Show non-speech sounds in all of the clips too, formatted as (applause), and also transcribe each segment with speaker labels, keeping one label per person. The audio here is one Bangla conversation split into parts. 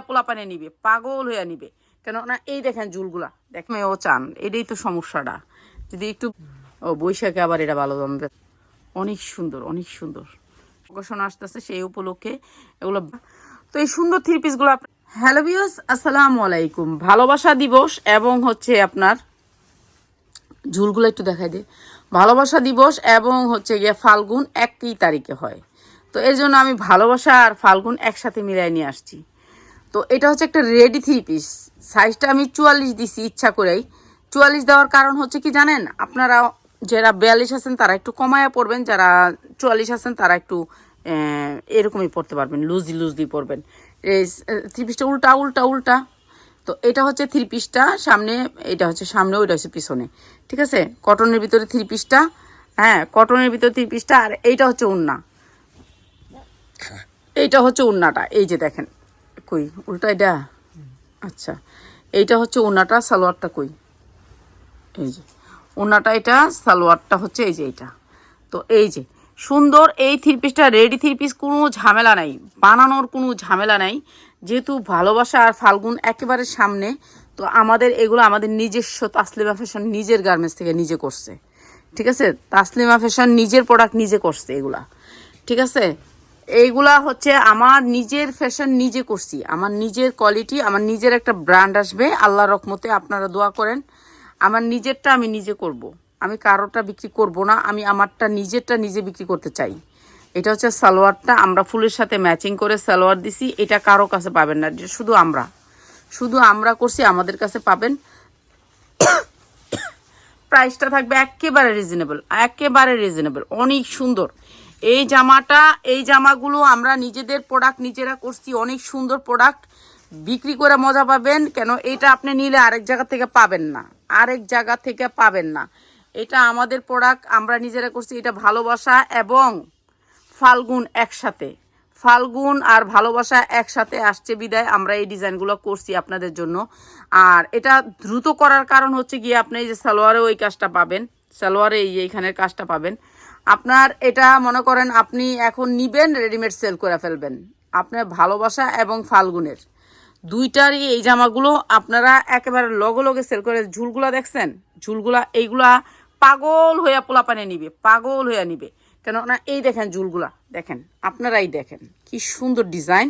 Speaker 1: হইয়া পোলা পানে নিবে, পাগল হইয়া নিবে। কেন না, এই দেখেন ঝুলগুলা দেখেন ও চান, এটাই তো সমস্যাটা। যদি একটু ও বৈশাখে আবার এটা ভালো জমবে অনেক সুন্দর অনেক সুন্দর। প্রকাশন আসতেছে সেই উপলক্ষে এগুলো। তো এই সুন্দর থ্রি পিসগুলো হ্যালো বিয়স আসসালামু আলাইকুম। ভালোবাসা দিবস এবং হচ্ছে আপনার ঝুলগুলো একটু দেখাই দে। ভালোবাসা দিবস এবং হচ্ছে গিয়ে ফাল্গুন একই তারিখে হয়। তো এর জন্য আমি ভালোবাসা আর ফাল্গুন একসাথে মিলাই নিয়ে আসছি। তো এটা হচ্ছে একটা রেডি থ্রি পিস সাইজটা আমি চুয়াল্লিশ দিছি ইচ্ছা করেই। চুয়াল্লিশ দেওয়ার কারণ হচ্ছে কি জানেন? আপনারা যারা বিয়াল্লিশ আছেন তারা একটু কমায়া পড়বেন যারা চুয়াল্লিশ আছেন তারা একটু এরকমই পড়তে পারবেন লুজি লুজলি পড়বেন। এই থ্রি পিসটা উল্টা উল্টা উল্টা। তো এটা হচ্ছে থ্রি পিসটা সামনে এটা হচ্ছে সামনে ওইটা হচ্ছে পিছনে। ঠিক আছে? কটনের ভিতরে থ্রি পিসটা হ্যাঁ কটনের ভিতরে থ্রি পিসটা আর এইটা হচ্ছে উন্না। এইটা হচ্ছে উন্নাটা এই যে দেখেন। কই? উল্টা এটা? আচ্ছা। এইটা হচ্ছে ওনাটা, সালোয়ারটা কই? এই যে। ওনাটা এটা, সালোয়ারটা হচ্ছে এই যে এইটা। তো এই যে, সুন্দর এই থ্রি পিসটা রেডি থ্রি পিস কোনো ঝামেলা নাই। বানানোর কোনো ঝামেলা নাই। যেহেতু ভালোবাসা আর ফাল্গুন একেবারে সামনে, তো আমাদের এগুলো আমাদের নিজস্ব তাসলিমা ফ্যাশন নিজের গার্মেন্টস থেকে নিজে করছে। ঠিক আছে? তাসলিমা ফ্যাশন নিজের প্রোডাক্ট নিজে করছে এগুলা। ঠিক আছে? এইগুলা হচ্ছে আমার নিজের ফ্যাশন নিজে করছি। আমার নিজের কোয়ালিটি আমার নিজের একটা ব্র্যান্ড আসবে। আল্লাহ রকমতে আপনারা দোয়া করেন। আমার নিজেরটা আমি নিজে করব। আমি কারোটা বিক্রি করব না, আমি আমারটা নিজেরটা নিজে বিক্রি করতে চাই। এটা হচ্ছে সালোয়ারটা। আমরা ফুলের সাথে ম্যাচিং করে সালোয়ার দিছি। এটা কারও কাছে পাবেন না। শুধু আমরা। শুধু আমরা করছি, আমাদের কাছে পাবেন। (coughs) প্রাইসটা থাকবে একেবারে রিজনেবল একেবারে রিজনেবল অনেক সুন্দর। এই জামাটা, এই জামাগুলো আমরা নিজেদের প্রোডাক্ট নিজেরা করছি, অনেক সুন্দর প্রোডাক্ট বিক্রি করে মজা পাবেন, কেন এটা আপনি নিলে আরেক জায়গা থেকে পাবেন না, আরেক জায়গা থেকে পাবেন না। এটা আমাদের প্রোডাক্ট আমরা নিজেরা করছি, এটা ভালোবাসা এবং ফাল্গুন একসাথে। ফাল্গুন আর ভালোবাসা একসাথে আসছে বিদায়, আমরা এই ডিজাইনগুলো করছি আপনাদের জন্য। আর এটা দ্রুত করার কারণ হচ্ছে গিয়ে আপনি এই যে সালোয়ারে ওই কাজটা পাবেন, সালোয়ারে এই এইখানের কাজটা পাবেন। আপনার এটা মনে করেন আপনি এখন নিবেন রেডিমেড সেল করে ফেলবেন। আপনার ভালোবাসা এবং ফাল্গুনের। দুইটারই এই জামাগুলো আপনারা একেবারে লগে লগে সেল করে ঝুলগুলা দেখছেন? ঝুলগুলা, এইগুলা পাগল হইয়া পোলা পানে নিবে, পাগল হইয়া নিবে। কেন না এই দেখেন ঝুলগুলা, দেখেন, আপনারাই দেখেন, কি সুন্দর ডিজাইন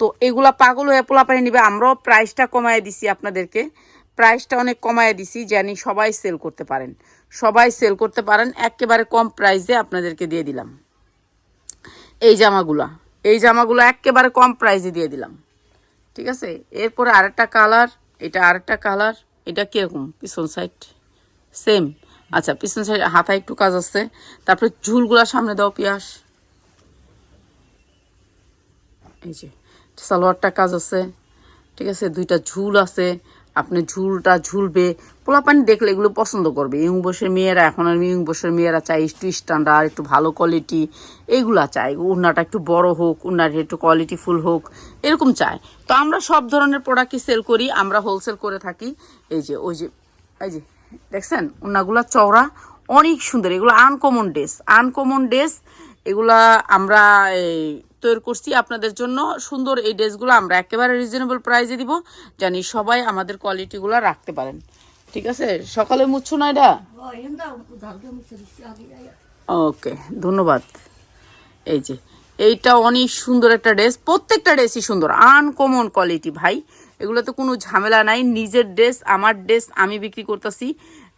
Speaker 1: তো এগুলা পাগল হয়ে পোলা পানে নিবে, আমরাও প্রাইসটা কমায় দিছি আপনাদেরকে। প্রাইসটা অনেক কমায় দিছি, জানি সবাই সেল করতে পারেন। সবাই সেল করতে পারেন, একেবারে কম প্রাইসে আপনাদেরকে দিয়ে দিলাম। এই জামাগুলা, এই জামাগুলো একেবারে কম প্রাইসে দিয়ে দিলাম। ঠিক আছে? এরপরে আরেকটা কালার এটা আরেকটা কালার এটা কীরকম? পিছন সাইড সেম আচ্ছা পিছন সাইড হাতায় একটু কাজ আছে। তারপরে ঝুলগুলা সামনে দাও, পিয়াস। এই যে, সালোয়ারটা কাজ আছে। ঠিক আছে? দুইটা ঝুল আছে। আপনি ঝুলটা ঝুলবে পোলা পানি দেখলে এগুলো পছন্দ করবে। ইয়ং বসের মেয়েরা, এখন আর ইয়ং বসের মেয়েরা চায় একটু স্ট্যান্ডার্ড একটু ভালো কোয়ালিটি এইগুলা চায়। উন্নাটা একটু বড় হোক, উন্নাটা একটু কোয়ালিটি ফুল হোক, এরকম চায়। তো আমরা সব ধরনের প্রোডাক্টই সেল করি, আমরা হোলসেল করে থাকি। এই যে, ওই যে, এই যে, দেখছেন? উন্নাগুলা চওড়া, অনেক সুন্দর। এগুলো আনকমন ড্রেস আনকমন ড্রেস এগুলা আমরা এই তৈরি করছি। আপনাদের জন্য সুন্দর এই ড্রেসগুলো আমরা একেবারে রিজনেবল প্রাইসে দিব। জানি সবাই আমাদের কোয়ালিটিগুলো রাখতে পারেন। ঠিক আছে? সকালে মুচ্ছ না এটা? ওকে ধন্যবাদ। এই যে, এইটা অনেক সুন্দর একটা ড্রেস। প্রত্যেকটা ড্রেসই সুন্দর আনকমন কোয়ালিটি ভাই। এগুলো তো কোনো ঝামেলা নাই। নিজের ড্রেস, আমার ড্রেস আমি বিক্রি করতেছি।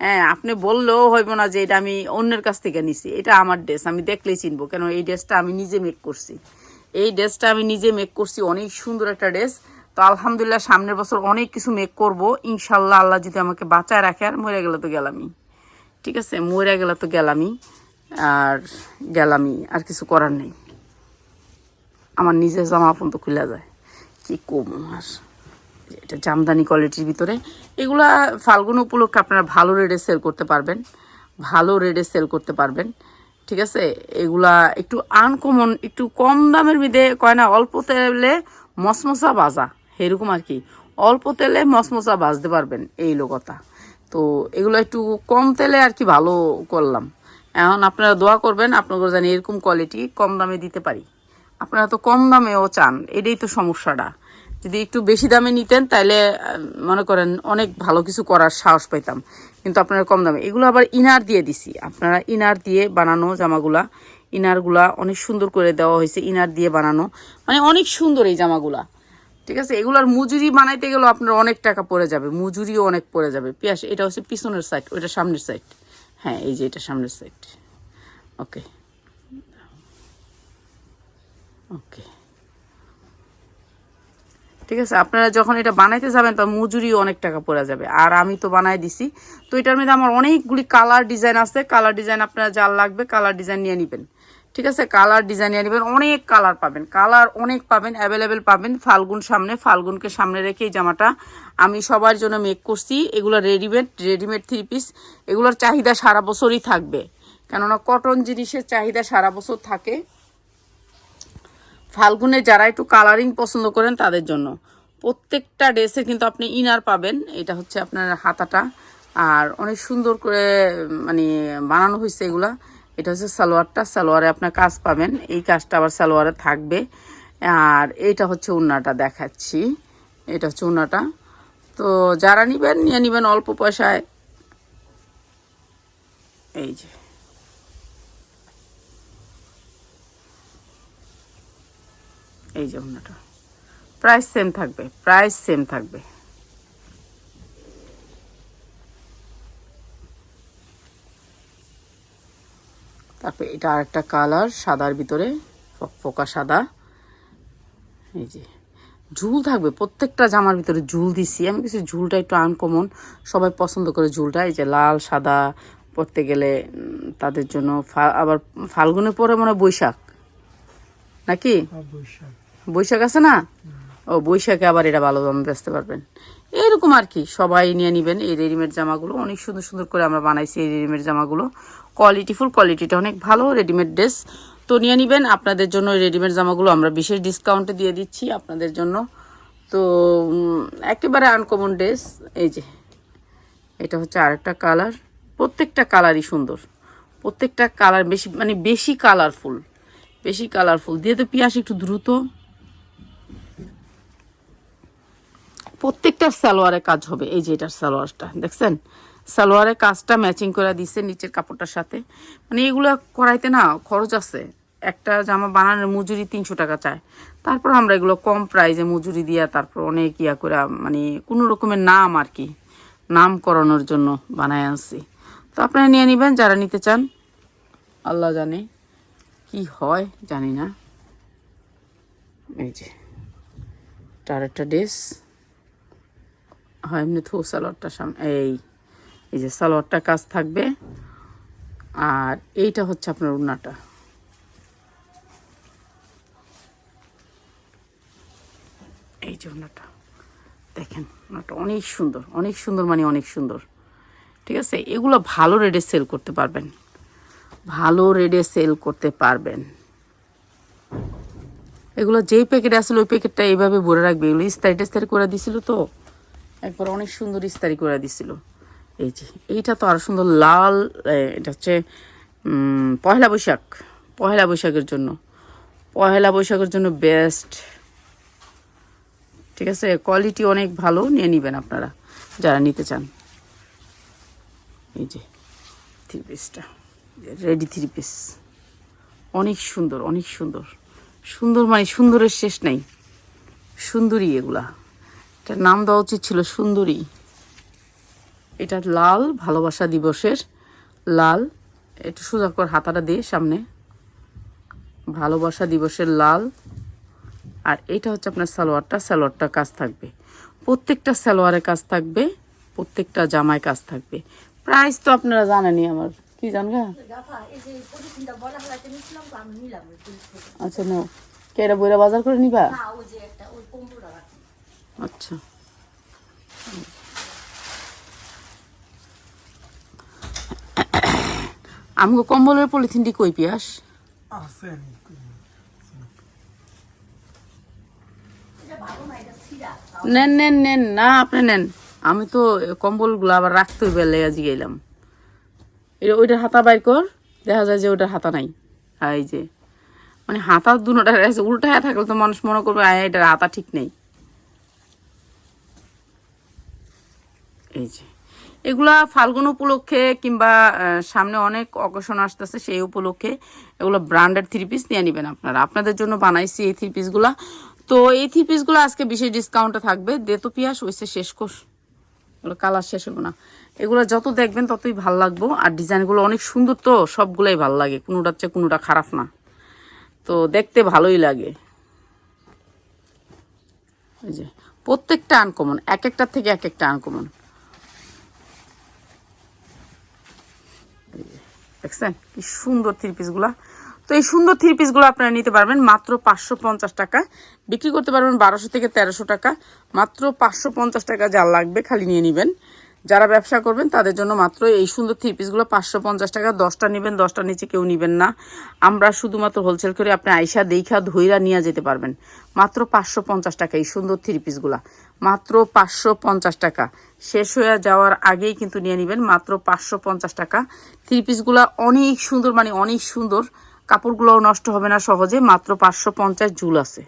Speaker 1: হ্যাঁ আপনি বললেও হইব না যে এটা আমি অন্যের কাছ থেকে নিছি। এটা আমার ড্রেস, আমি দেখলেই চিনবো কেন এই ড্রেসটা আমি নিজে মেক করছি। এই ড্রেসটা আমি নিজে মেক করছি, অনেক সুন্দর একটা ড্রেস। তো আলহামদুলিল্লাহ সামনের বছর অনেক কিছু মেক করব। ইনশাল্লাহ আল্লাহ যদি আমাকে বাঁচায় রাখে, আর মরে গেলে তো গেলামই। ঠিক আছে? মরে গেলে তো গেলামই। আর গেলামই, আর কিছু করার নেই। আমার নিজের জামা পর্যন্ত খুলে যায়। কি কম আর? এটা জামদানি কোয়ালিটির ভিতরে। এগুলা ফাল্গুন উপলক্ষে আপনারা ভালো রেটে সেল করতে পারবেন। ভালো রেটে সেল করতে পারবেন। ঠিক আছে? এগুলা একটু আনকমন একটু কম দামের মধ্যে কয় না, অল্প তেলে মসমসা বাজা এরকম আর কি অল্প তেলে মসমসা বাজতে পারবেন এই লোকতা তো এগুলো একটু কম তেলে আর কি ভালো করলাম। এখন আপনারা দোয়া করবেন, আপনাদের জানি এরকম কোয়ালিটি কম দামে দিতে পারি। আপনারা তো কম দামেও চান, এটাই তো সমস্যাটা। যদি একটু বেশি দামে নিতেন তাহলে মনে করেন অনেক ভালো কিছু করার সাহস পাইতাম। কিন্তু আপনারা কম দামে। এগুলো আবার ইনার দিয়ে দিছি। আপনারা ইনার দিয়ে বানানো জামাগুলা, ইনারগুলা অনেক সুন্দর করে দেওয়া হয়েছে, ইনার দিয়ে বানানো। মানে অনেক সুন্দর এই জামাগুলা। ঠিক আছে? এগুলার মজুরি বানাইতে গেলেও আপনার অনেক টাকা পড়ে যাবে। মজুরিও অনেক পড়ে যাবে। পিয়াস, এটা হচ্ছে পিছনের সাইড ওইটা সামনের সাইড হ্যাঁ এই যে এটা সামনের সাইড ওকে ওকে ঠিক আছে? আপনারা যখন এটা বানাইতে যাবেন তো মজুরিও অনেক টাকা পড়ে যাবে। আর আমি তো বানাই দিছি। তো এটার মধ্যে আমার অনেকগুলি কালার ডিজাইন আছে। কালার ডিজাইন আপনারা যার লাগবে কালার ডিজাইন নিয়ে নেবেন। ঠিক আছে? কালার ডিজাইন নিয়ে নেবেন, অনেক কালার পাবেন। কালার অনেক পাবেন অ্যাভেলেবেল পাবেন ফাল্গুন সামনে। ফাল্গুনকে সামনে রেখে এই জামাটা আমি সবার জন্য মেক করছি। এগুলো রেডিমেড রেডিমেড থ্রি পিস এগুলোর চাহিদা সারা বছরই থাকবে। কেননা কটন জিনিসের চাহিদা সারা বছর থাকে। ফাল্গুনে যারা একটু কালারিং পছন্দ করেন তাদের জন্য। প্রত্যেকটা ড্রেসে কিন্তু আপনি ইনার পাবেন। এটা হচ্ছে আপনার হাতাটা। আর অনেক সুন্দর করে মানে বানানো হয়েছে এগুলা। এটা হচ্ছে সালোয়ারটা। সালোয়ারে আপনার কাজ পাবেন। এই কাজটা আবার সালোয়ারে থাকবে। আর এইটা হচ্ছে উন্নাটা দেখাচ্ছি। এটা হচ্ছে উন্নাটা। তো যারা নিবেন, নিয়ে নিবেন অল্প পয়সায়। এই যে। এই যে ওড়নাটা প্রাইস সেম থাকবে প্রাইস সেম থাকবে। তারপরে এটা আরেকটা কালার সাদার ভিতরে ফোকা সাদা। এই যে, ঝুল থাকবে, প্রত্যেকটা জামার ভিতরে ঝুল দিছি। আমি কিছু ঝুলটা একটু আনকমন সবাই পছন্দ করে ঝুলটা। এই যে লাল, সাদা পরতে গেলে তাদের জন্য আবার ফাল্গুনে পরে মনে হয় বৈশাখ। নাকি? বৈশাখ। আছে না? ও, বৈশাখে আবার এটা ভালো দামে বেচতে পারবেন। এরকম আর কি, সবাই নিয়ে নেবেন এই রেডিমেড জামাগুলো। অনেক সুন্দর সুন্দর করে আমরা বানাইছি এই রেডিমেড জামাগুলো। কোয়ালিটিফুল কোয়ালিটিটা অনেক ভালো, রেডিমেড ড্রেস। তো নিয়ে নেবেন, আপনাদের জন্য রেডিমেড জামাগুলো আমরা বিশেষ ডিসকাউন্টে দিয়ে দিচ্ছি আপনাদের জন্য। তো একেবারে আনকমন ড্রেস এই যে, এটা হচ্ছে আরেকটা কালার প্রত্যেকটা কালারই সুন্দর। প্রত্যেকটা কালার বেশি মানে বেশি কালারফুল বেশি কালারফুল দিয়ে তো পিয়াস একটু দ্রুত। প্রত্যেকটা সালোয়ারে কাজ হবে, এই যে এটার সালোয়ারটা, দেখছেন? সালোয়ারের কাজটা ম্যাচিং করে দিছে নিচের কাপড়টার সাথে। মানে এগুলো করাইতে না খরচ আছে। একটা জামা বানানোর মজুরি তিনশো টাকা চায়। তারপর আমরা এগুলো কম প্রাইজে মজুরি দিয়া তারপর অনেক ইয়া করে মানে কোনো রকমের নাম আর কি নাম করানোর জন্য বানায় আনছি। তো আপনারা নিয়ে নেবেন, যারা নিতে চান, আল্লাহ জানে কি হয়, জানি না। এই যে একটা ড্রেস হয়, এমনি থু, সালোয়ারটা সামনে এই এই যে সালোয়ারটা কাজ থাকবে। আর এইটা হচ্ছে আপনার উন্নাটা। এই যে উন্নাটা। দেখেন, উন্নাটা অনেক সুন্দর অনেক সুন্দর মানে অনেক সুন্দর। ঠিক আছে? এগুলো ভালো রেটে সেল করতে পারবেন। ভালো রেটে সেল করতে পারবেন। এগুলো যেই প্যাকেট আসলে ওই প্যাকেটটা এইভাবে ভরে রাখবে। এগুলো ইস্তারি টেস্তারি করে দিছিল তো। একবার অনেক সুন্দর ইস্তারি করে দিছিল। এই যে, এইটা তো আরও সুন্দর লাল এটা হচ্ছে পহেলা বৈশাখ পয়লা বৈশাখের জন্য। পয়লা বৈশাখের জন্য বেস্ট ঠিক আছে? কোয়ালিটি অনেক ভালো, নিয়ে নেবেন আপনারা, যারা নিতে চান। এই যে থ্রি পিসটা রেডি থ্রি পিস অনেক সুন্দর অনেক সুন্দর। সুন্দর মানে সুন্দরের শেষ নাই। সুন্দরী এগুলা। এটার নাম দেওয়া উচিত ছিল সুন্দরী। এটা লাল ভালোবাসা দিবসের লাল। একটু সোজা কর হাতাটা দিয়ে সামনে। ভালোবাসা দিবসের লাল। আর এটা হচ্ছে আপনার সালোয়ারটা। সালোয়ারটা কাজ থাকবে। প্রত্যেকটা সালোয়ারের কাজ থাকবে প্রত্যেকটা জামায় কাজ থাকবে। প্রাইস তো আপনারা জানেনই আমার। কি জানগা। আচ্ছা নাও। কেরা বইরা বাজার করে নিবা
Speaker 2: না ওই যে একটা ওই কম্বুরা রাখি
Speaker 1: আচ্ছা। আমগো কম্বলের পলিথিনটি কই পিয়াস?
Speaker 3: আছে
Speaker 2: এটা এটা
Speaker 1: নেন নেন নেন না আপনি নেন। আমি তো কম্বলগুলো আবার রাখতে হইবে লেয়াজি গেলাম। এটা ওইটার হাতা বাইর কর দেখা যায় যে ওইটার হাতা নাই। এই যে মানে হাতা দুটা উল্টা হয়ে থাকলে তো মানুষ মনে করবে এটার হাতা ঠিক নেই। এই যে। এগুলা ফাল্গুন উপলক্ষে কিংবা সামনে অনেক অকেশন আসতেছে সেই উপলক্ষে এগুলো ব্র্যান্ডেড থ্রি পিস নিয়ে নেবেন আপনারা। আপনাদের জন্য বানাইছি এই থ্রি পিসগুলা তো এই থ্রি পিসগুলো আজকে বিশেষ ডিসকাউন্টে থাকবে। দে তো পিয়াস হয়েছে শেষ কর এগুলো কালার শেষ হবে না। এগুলো যত দেখবেন ততই ভালো লাগবো। আর ডিজাইনগুলো অনেক সুন্দর তো, সবগুলোই ভালো লাগে। কোনোটার চেয়ে কোনোটা খারাপ না। তো দেখতে ভালোই লাগে। ওই যে, প্রত্যেকটা আনকমন এক একটার থেকে এক একটা আনকমন দেখছেন? কি সুন্দর থ্রি পিসগুলা তো এই সুন্দর থ্রি পিসগুলো আপনারা নিতে পারবেন মাত্র পাঁচশো পঞ্চাশ টাকা। বিক্রি করতে পারবেন বারোশো থেকে তেরোশো টাকা। মাত্র পাঁচশো পঞ্চাশ টাকা যা লাগবে খালি নিয়ে নেবেন। যারা ব্যবসা করবেন, তাদের জন্য মাত্র এই সুন্দর থ্রি পিসগুলো পাঁচশো পঞ্চাশ টাকা, দশটা নেবেন দশটা নিচে কেউ নেবেন না। আমরা শুধুমাত্র হোলসেল করে আপনি আইসা দেখা ধইরা নিয়ে যেতে পারবেন। মাত্র পাঁচশো পঞ্চাশ টাকা এই সুন্দর থ্রি পিসগুলা মাত্র পাঁচশো পঞ্চাশ টাকা। শেষ হয়ে যাওয়ার আগেই কিন্তু নিয়ে নেবেন মাত্র পাঁচশো পঞ্চাশ টাকা। থ্রি পিসগুলা অনেক সুন্দর মানে অনেক সুন্দর। কাপড়গুলোও নষ্ট হবে না সহজে, মাত্র পাঁচশো পঞ্চাশ জুল আছে।